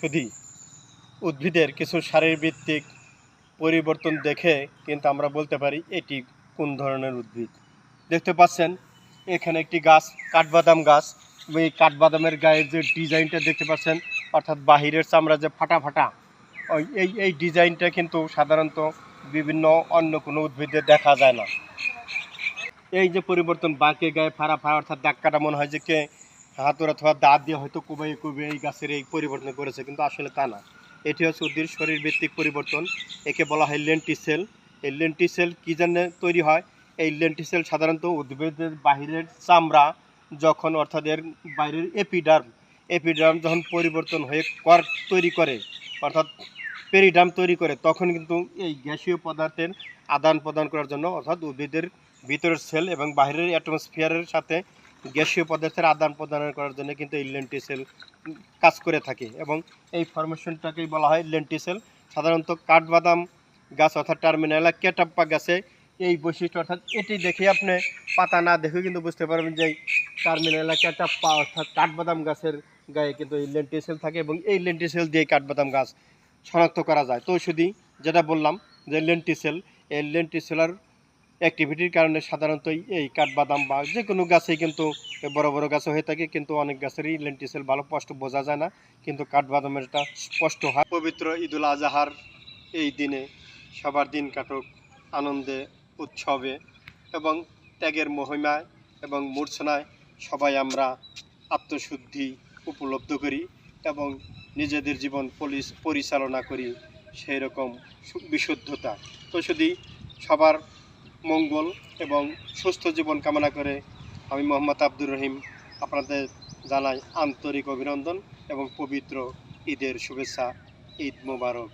শুধু উদ্ভিদের কিছু শারীরভিত্তিক পরিবর্তন দেখে কিন্তু আমরা বলতে পারি এটি কোন ধরনের উদ্ভিদ। দেখতে পাচ্ছেন, এখানে একটি গাছ, কাঠবাদাম গাছ। এই কাঠবাদামের গায়ের যে ডিজাইনটা দেখতে পাচ্ছেন, অর্থাৎ বাহিরের চামড়া যে ফাটা ফাটা, ওই, এই এই ডিজাইনটা কিন্তু সাধারণত বিভিন্ন অন্য কোনো উদ্ভিদে দেখা যায় না। এই যে পরিবর্তন, বাঁকে গায়ে ফাড়া ফাড়া, অর্থাৎ দাগ কাটা মনে হয় যে কে হাতুর অথবা দাঁত দিয়ে হয়তো কুবাই কুবে এই গাছের এই পরিবর্তন করেছে, কিন্তু আসলে তা না। এটি হচ্ছে উদ্ভিদ শরীরভিত্তিক পরিবর্তন। একে বলা হয় লেন্টিসেল। এই লেন্টিসেল কী জন্য তৈরি হয়? এই লেন্টিসেল সাধারণত উদ্ভিদের বাহিরের চামড়া যখন অর্থাৎ এর বাইরের এপিডার্ম এপিডার্ম যখন পরিবর্তন হয়ে কর তৈরি করে, অর্থাৎ পেরিডার্ম তৈরি করে, তখন কিন্তু এই গ্যাসীয় পদার্থের আদান প্রদান করার জন্য অর্থাৎ উদ্ভিদের ভিতরের সেল এবং বাইরের অ্যাটমসফিয়ারের সাথে গ্যাসীয় পদার্থের আদান প্রদান করার জন্য কিন্তু এই লেন্টিসেল কাজ করে থাকে এবং এই ফরমেশনটাকেই বলা হয় লেন্টিসেল। সাধারণত কাঠবাদাম গাছ অর্থাৎ টার্মিনালা, কেটাপ্পা গাছে এই বৈশিষ্ট্য অর্থাৎ এটি দেখে আপনি পাতা না দেখে কিন্তু বুঝতে পারবেন যে টার্মিনালা, কেটাপ্পা অর্থাৎ কাঠবাদাম গাছের গায়ে কিন্তু এই লেন্টিসেল থাকে এবং এই লেন্টিসেল দিয়ে কাঠবাদাম গাছ শনাক্ত করা যায়। তো শুধু যেটা বললাম যে লেন্টিসেল, এই লেন্টিসেলার অ্যাক্টিভিটির কারণে সাধারণত এই কাঠবাদাম বা যে কোনো গাছেই কিন্তু বড় বড় গাছে হয়ে থাকে, কিন্তু অনেক গাছেরই লেন্টিসেল ভালো স্পষ্ট বোঝা যায় না, কিন্তু কাঠবাদামের এটা স্পষ্ট হয়। পবিত্র ঈদুল আজহার এই দিনে সবার দিন কাটুক, আনন্দে, উৎসবে এবং ত্যাগের মহিমায় এবং মূর্ছনায় সবাই আমরা আত্মশুদ্ধি উপলব্ধ করি এবং নিজেদের জীবন পরিচালনা করি সেই রকম বিশুদ্ধতা। তো শুধু সবার মঙ্গল এবং সুস্থ জীবন কামনা করে আমি মোহাম্মদ আব্দুর রহিম আপনাদের জানাই আন্তরিক অভিনন্দন এবং পবিত্র ঈদের শুভেচ্ছা, ঈদ মোবারক।